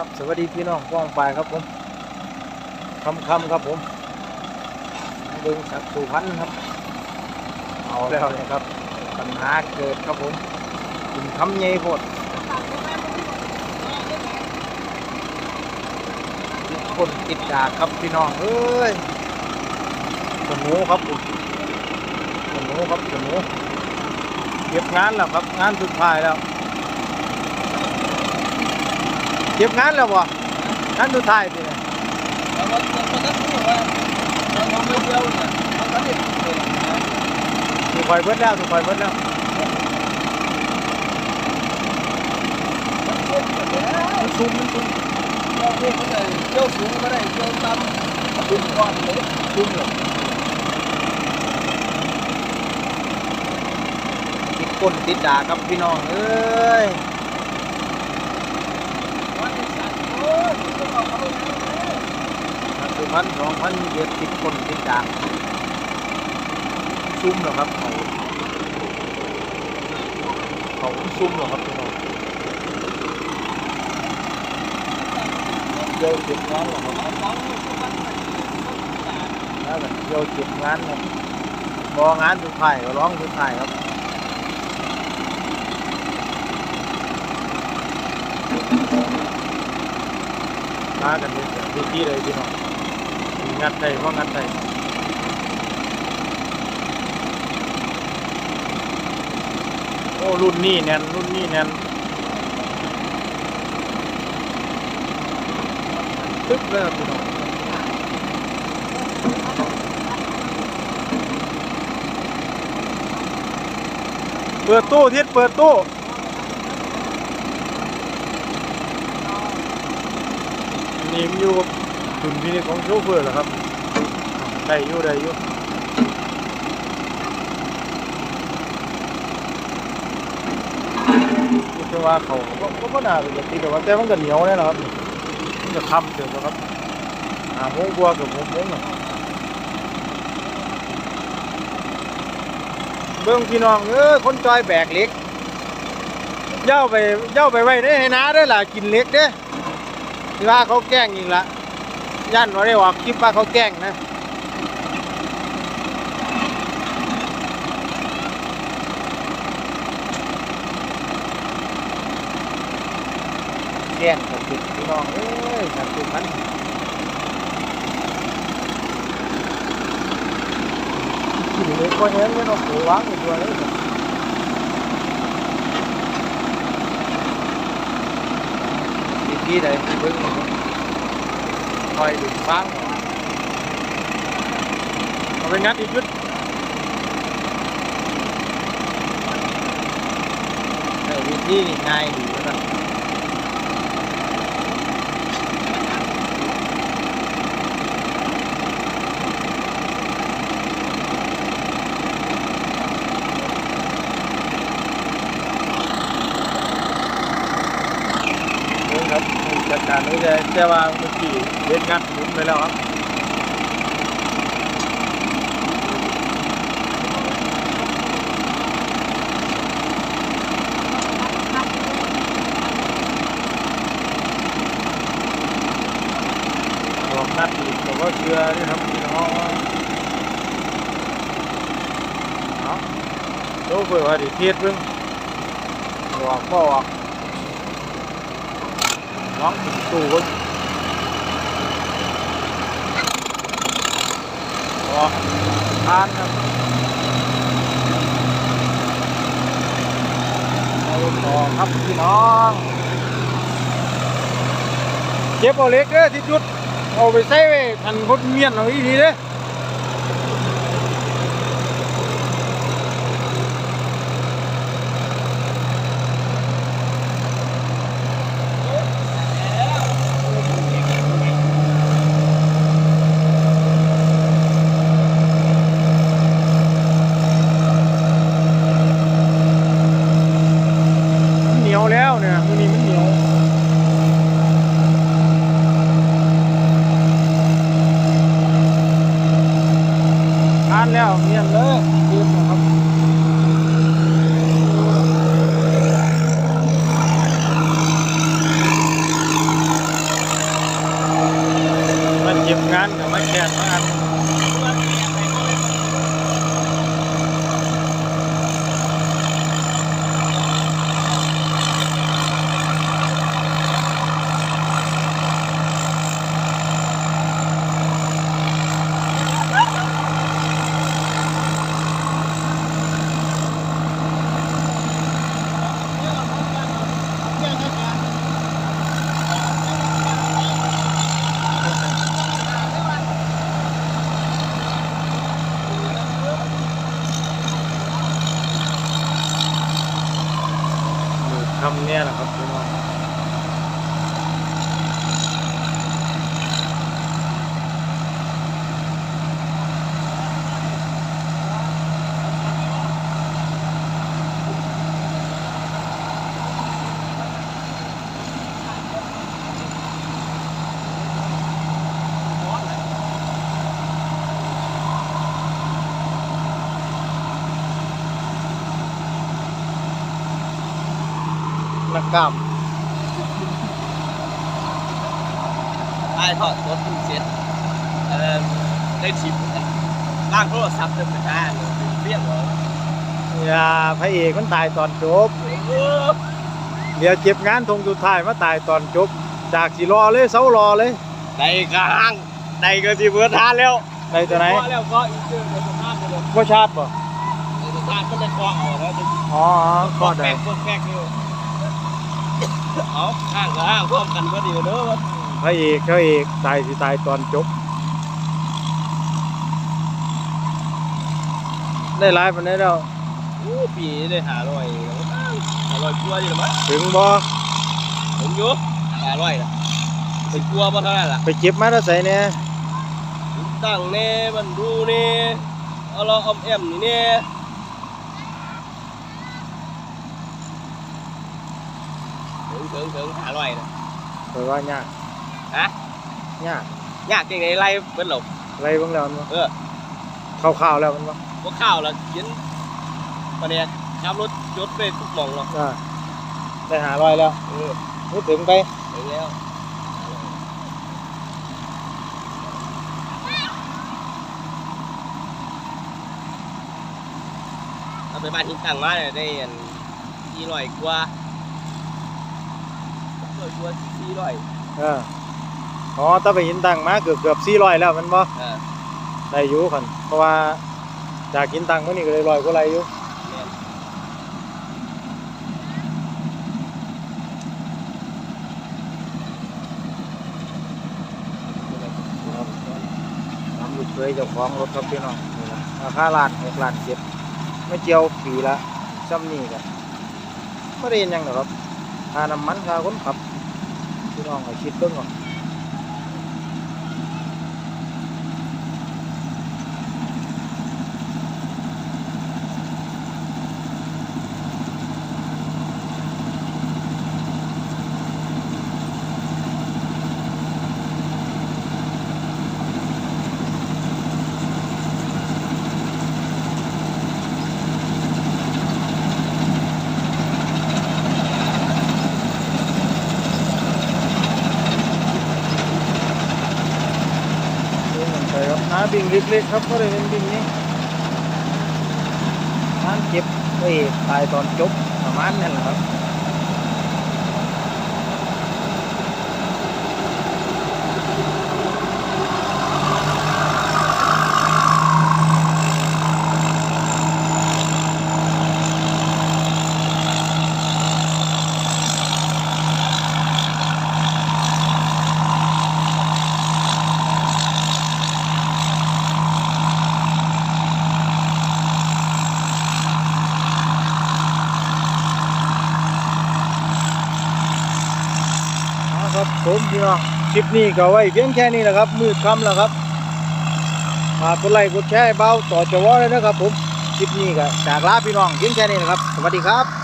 ครับสวัสดีพี่น้องป้องไปครับผมคำคำครับผมเบิงสัตว์สุพรรณครับเอาแล้วนะครับปัญหาเกิดครับผมถึงคำใหญ่โพดคนติดดาครับพี่น้องเอ้ยขนหนูครับผมขนหนูครับขนหนูเก็บงานแล้วครับงานสุดท้ายแล้ว เก็บงานแล้วบ่งานสุดท้ายสิเนี่ยแล้วมันมันก็คือว่าเราทำเดียวเนี่ยมันก็เด็ดเลยถูกปล่อยเบิดแล้วถูกปล่อยเบิดแล้วมันซุ่มมันซุ่มเราเด็ดมันเลยเกี่ยวสูงก็ได้เกี่ยวต่ำดึงก้อนเลยซุ่มเลยติดก้นติดด่าครับพี่น้องเอ้ย วันนี้ สองพรรณสองพันเจ็ดติดก้นติดด่าซุ่มเหรอครับเขาเขาซุ่มเหรอครับพี่น้องเดี๋ยวเก็บงานเหรอครับเอาของทุกวันไปแล้วแบบเดี๋ยวเก็บงานเนี่ยบอกานสุดท้ายก็ร้องสุดท้ายครับ มากันดีที่เลยพี่น้องงัดได้เพราะงัดได้โอ้รุ่นนี้แน่นรุ่นนี้แน่นตึ๊บเลยพี่น้องเปิดตู้ทิศเปิดตู้ นี่มันอยู่ดุลพินิจของโชเฟอร์เหรอครับ ได้อยู่ได้อยู่คือว่าเขาก็ก็บ่น่าเป็นแบบนี้แต่ว่าแต่มันก็เหนียวแน่นอนครับมันก็ค้ำเถอะนะครับหาโมงกว่ากับหกโมงน่ะเบิ่งพี่น้องเออคนจอยแบกเล็กเย้าไปเย้าไปไว้ได้ให้น้าได้ล่ะกินเล็กเด้ ที่ว่าเขาแกล้งอีกละย่านว่าได้ออกคลิปว่าเขาแกล้งนะแกล้งกับติดพี่น้องเอ้ยสัตว์ตุมันกินเลยก็เห็นไม่ต้องหัววางอยู่ตัวยเบิ่งนี่คอย ดึงฟังเอาไปงัดอีกชุดแต่วิธีนี่ง่ายดีนะครับเบิ่งครับ จัดการเลยแต่ว่าเมื่อกี้เด็ดงัดหมุนไปแล้วครับบอกนัดอีกแต่ว่าเชื่อนี่ครับพี่น้องเอาโชเฟอร์ว่าดิเทียดเพิ่งออกก็ออก น้องถึงตู้เพิ่งออกทานครับเอาต่อครับพี่น้องเก็บเอาเล็กเด้อที่จุดเอาไปใส่ไว้ทันพดเมียนเอาอีทีเด้อมันเหนียวแล้วเนี่ยมือนี้มันเหนียว ทาน แล้วเมียบเลยเตรียมนะครับานกับมาแข่งมาอันมือ ทำเนี่ยแหละครับ พี่น้องนักกล้ามไอ้ทอดรถถึงเสร็จเอ่อได้ชิปล่างโทรศัพท์เดินไปหาเรียกว่าอย่าพระเอกมันตายตอนจบ เดี๋ยวเจ็บงานทงสุดท้ายมาตายตอนจบ จากสิรอเลยเสารอเลยในกลางในก็ที่เบิร์ทานแล้วได้ตัวไหนพอแล้วก็อีกเจอในสภาพเลยพ่อชาติบ่ในสภาพก็เลยคอเอาแล้วจะอ๋อคก็อได้แป๊กพวกแป๊กอยู่ เอาข้างกับข้างพร้อมกันก็ดีเด้อพระเอกพระเอกตายสิตายตอนจบ ได้หลายปานนี้แล้วอู้ปีได้หาร้อยหาร้อยกลัวดีหรือมั้งถึงบ่ผมอยู่หาร้อยนะไปกลัวบ่เท่าไหร่ล่ะไปเก็บมาแล้วใส่เนี่ยตั้งเน่มันดูเน่เอาเราอมแอมนี่เน่ ถึงถึงถึงหาร้อยนะไปว่ายากฮะ ยากยากจริงไงไล่เบิ้ลหลบอะไรบ้างแล้วมันบ่เออข้าวๆแล้วมันบ่พวกข้าวแล้วเย็นมาเนี่ยขับรถยศไปทุกหมองเนาะอ่าได้หาร้อยแล้วเออพูดถึงไปถึงแล้วเอาไปบ้านหินตั้งมาเนี่ยได้อันสี่ร้อยกว่าร้ อยกว่าสี่ร้อยเอออ๋อถ้าไปหินตังมาเกือบเกือบ400แล้วมันบ่เออได้อยู่คันเพราะว่าจากหินตังมื้อนี้ก็เลยร้อยกว่าไรอยู่แม่นทำลูกเคยเจ้าของรถครับพี่น้องนี่ล่ะราคาล้านหกล้านเจ็ดไม่เจียวปีละซ้ำนี่กันไม่ได้เห็นหยังหรอกครับค่าน้ำมันค่าคนขับ พี่น้องก็คิดเบิ่งเนาะดูเหมือนไปครั บหาบิ่งเล็กๆครับก็เลยเป็นบิ่งนี้งานเก็บไปตายตอนจบประมาณนั้นแหละครับ ครับผมพี่น้องคลิปนี้ก็ไว้เพียงแค่นี้แหละครับ มืดค่ำแล้วครับฝากกดไลค์กดแชร์เบาต่อจวเลยนะครับผมคลิปนี้ก็จากลาพี่น้องเพียงแค่นี้นะครับ สวัสดีครับ